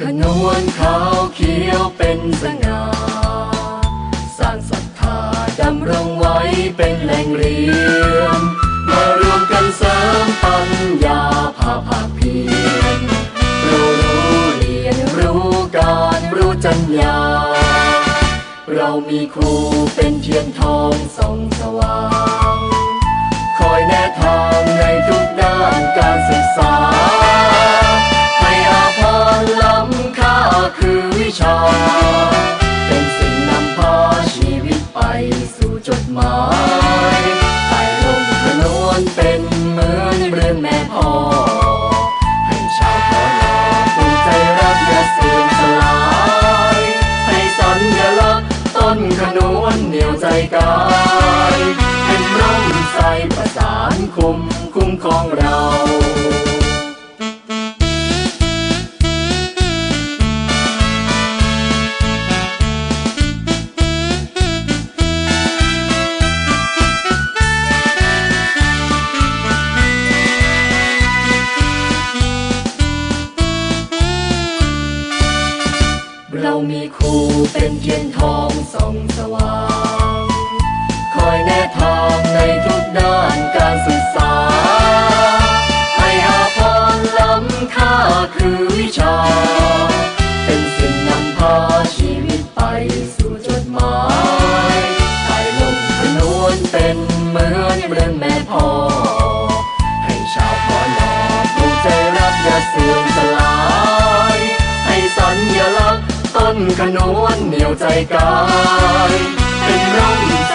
ขนวนขาวเขียวเป็นสง่าสร้างศรัทธาดำรงไว้เป็นแหล่งเรียนมารวมกันเสริมปัญญาภาภาคเพียรรู้รู้เรียนรู้การรู้จัญญาเรามีครูเป็นเทียนทองสองสว่าง กาย เป็นร่มใสประสานคุมคุ้มของเราเรามีครูเป็นเทียนทองส่องสว่าง ขนวนเหนียวใจกาย เป็นร่มใส